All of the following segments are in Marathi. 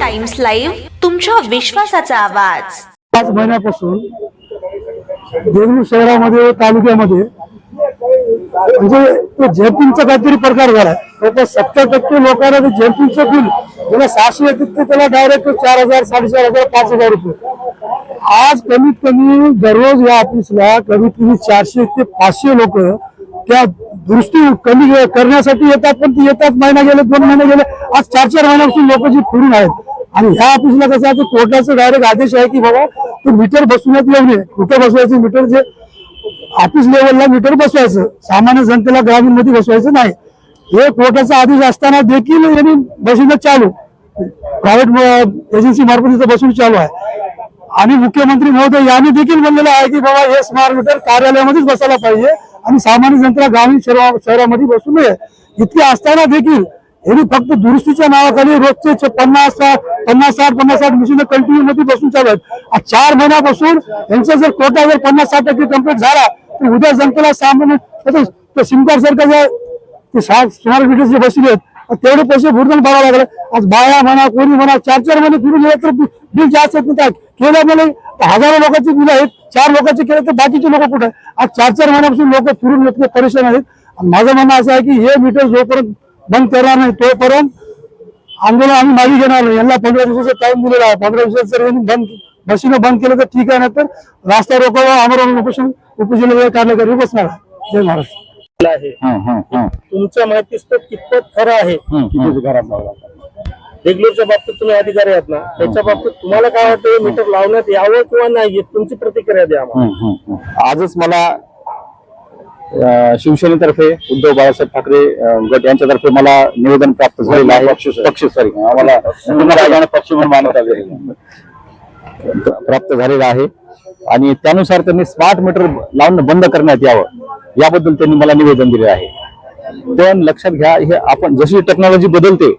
टाइम्स लाईव्ह तुमच्या विश्वासाचा आवाज. पाच महिन्यापासून देगलूर शहरामध्ये तालुक्यामध्ये म्हणजे झेपिंगचा काहीतरी प्रकार झाला. तर सत्तर टक्के लोकांना ते झेपिंगचं बिल त्याला सहाशे येतात ते त्याला डायरेक्ट चार हजार साडेचार हजार पाच हजार रुपये. आज कमीत कमी दररोज या ऑफिसला कमीत कमी चारशे ते पाचशे लोक त्या दुरुस्ती कमी करण्यासाठी येतात पण ती येतात महिना गेले दोन महिने गेले आज चार चार महिन्यापासून लोक जी फिरून आहेत. आणि ह्या ऑफिसला कसं आहे ते कोर्टाचा डायरेक्ट आदेश आहे की बाबा ते मीटर बसवण्यात येऊ नये. कुठं बसवायचं मीटर जे ऑफिस लेवलला मीटर बसवायचं सामान्य जनतेला ग्रामीणमध्ये बसवायचं नाही. हे कोर्टाचा आदेश असताना देखील यांनी बसवणं चालू. प्रायव्हेट एजन्सी मार्फत इथं बसून चालू आहे. आणि मुख्यमंत्री महोदय यांनी देखील म्हणलेलं आहे की बाबा हे स्मार्ट मीटर कार्यालयामध्येच बसायला पाहिजे. आणि सामान्य जनतेला ग्रामीण शहरा- शहरामध्ये बसू नये. इतके असताना देखील हे फक्त दुरुस्तीच्या नावाखाली रोजचे पन्नास पन्नास साठ पन्नास साठ मशीन कंटिन्यू मध्ये बसून चालू आहेत चार महिन्यापासून यांचा जर कोटा जर पन्नास साठ टक्के कंप्लीट झाला तर उद्या जनतेला सामान्य सिमकार सारखं जे ते स्मार्ट मीटर जे बसले आहेत तेवढे पैसे भरपूर भरावे लागले. आज बाया म्हणा कोणी म्हणा चार चार महिने फिरून गेले तर बिल जास्त येत नाही. केल्यामुळे हजारो लोकांची बिल आहेत. चार लोकांचे केले तर बाकीचे लोक कुठे? आज चार चार महिन्यापासून लोक फिरून येत परेशान आहेत. आणि माझं म्हणणं असं आहे की हे मीटर जोपर्यंत बंद करणार नाही तोपर्यंत आंदोलन आम्ही मागे घेणार नाही. यांना पंधरा दिवसाचा टाइम दिलेला आहे. पंधरा दिवसात जर यांनी बंद मशीन बंद केलं तर ठीक आहे नाही तर रास्ता रोको आमरण उपोषण उपजिल्हा कार्यकारी बसणार आहे. जय महाराष्ट्र. आहे. हं, हं, हं. तुमच्या माहितीस तो कितपत खरं आहे? देगलूरच्या बाबतीत तुम्ही अधिकारी आहात ना त्याच्या बाबतीत तुम्हाला काय वाटतं मीटर लावण्यात यावं किंवा नाही तुमची प्रतिक्रिया द्या आम्हाला. आजच मला शिवसेनेतर्फे उद्धव बाळासाहेब ठाकरे गट यांच्यातर्फे मला निवेदन प्राप्त झालेलं आहे. पक्ष सॉरी. आम्हाला पक्ष म्हणून आहे. प्राप्त झालेलं आहे. आणि त्यानुसार त्यांनी स्मार्ट मीटर लावणं बंद करण्यात यावं याबद्दल त्यांनी मला निवेदन दिले आहे. पण लक्षात घ्या हे आपण जशी टेक्नॉलॉजी बदलते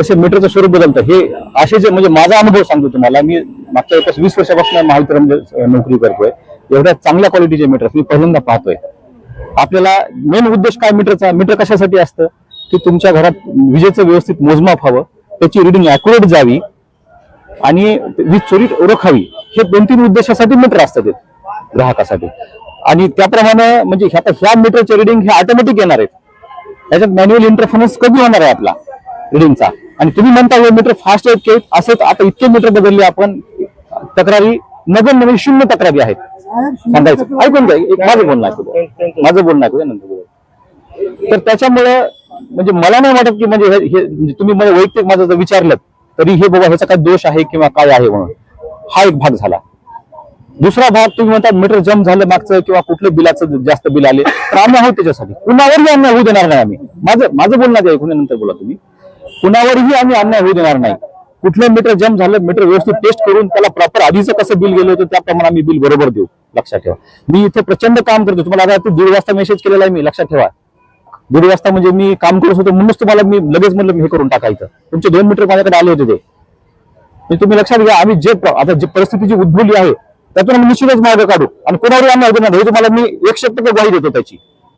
तसे मीटरचं स्वरूप बदलतं हे असे जे म्हणजे माझा अनुभव सांगतो तुम्हाला. मी मागच्या एकाच वीस वर्षापासून महावितरणमध्ये म्हणजे, नोकरी करतोय. एवढ्या चांगल्या क्वालिटीचे मीटर मी पहिल्यांदा पाहतोय. आपल्याला मेन उद्देश काय मीटरचा मीटर कशासाठी असतं? की तुमच्या घरात विजेचं व्यवस्थित मोजमाप व्हावं त्याची रिडिंग अॅक्युरेट जावी आणि वीज चोरी ओळखावी हे दोन तीन उद्देशासाठी मीटर असतात ते ग्राहकासाठी. आणि त्याप्रमाणे म्हणजे ह्या- आता ह्या मीटरचे रिडिंग हे ऑटोमॅटिक येणार आहेत. त्याच्यात मॅन्युअल इंटरफरन्स कधी होणार आहे आपला? रिडिंगचा आणि तुम्ही म्हणता हे मीटर फास्ट आहेत की असं आता इतके मीटर बदलले आपण तक्रारी नवीन नवीन म्हणजे शून्य तक्रारी आहेत. सांगायचं. ऐकून घ्या. माझं बोलणं ऐकू माझं बोलणं ऐकू नंतर तर त्याच्यामुळे म्हणजे मला नाही वाटत की म्हणजे हे- म्हणजे तुम्ही मला वैयक्तिक माझं जर विचारलं तरी हे बाबा ह्याचा काय दोष आहे किंवा काय आहे म्हणून. हा एक भाग झाला. दुसरा भाग तुम्ही म्हणता मीटर जम झालं मागचं किंवा कुठलं बिलाचं जास्त बिल आले. तर आम्ही आहोत त्याच्यासाठी. कुणावरही अन्याय होऊ देणार नाही आम्ही. माझं माझं बोलणं ऐकून नंतर बोला तुम्ही. कुणावरही आम्ही अन्याय होऊ देणार नाही. कुठलं मीटर जम झालं मीटर व्यवस्थित टेस्ट करून त्याला प्रॉपर आधीचं कसं बिल गेलं होतं त्याप्रमाणे आम्ही बिल बरोबर देऊ. लक्षात ठेवा. मी इथे प्रचंड काम करतो. तुम्हाला आता दीड वाजता मेसेज केलेला आहे मी. लक्षात ठेवा. दीड वाजता म्हणजे मी काम करत होतो म्हणूनच तुम्हाला मी लगेच म्हणलं हे करून टाकायचं तुमचे दोन मीटर माझ्याकडे आले होते ते. म्हणजे तुम्ही लक्षात घ्या आम्ही जे आता जी परिस्थिती जी उद्भवली आहे त्यातून आम्ही निश्चितच मार्ग काढू. आणि कोणावर आम्ही अडवणार नाही. हे तुम्हाला मी एकशे टक्के ग्वाही देतो त्याची.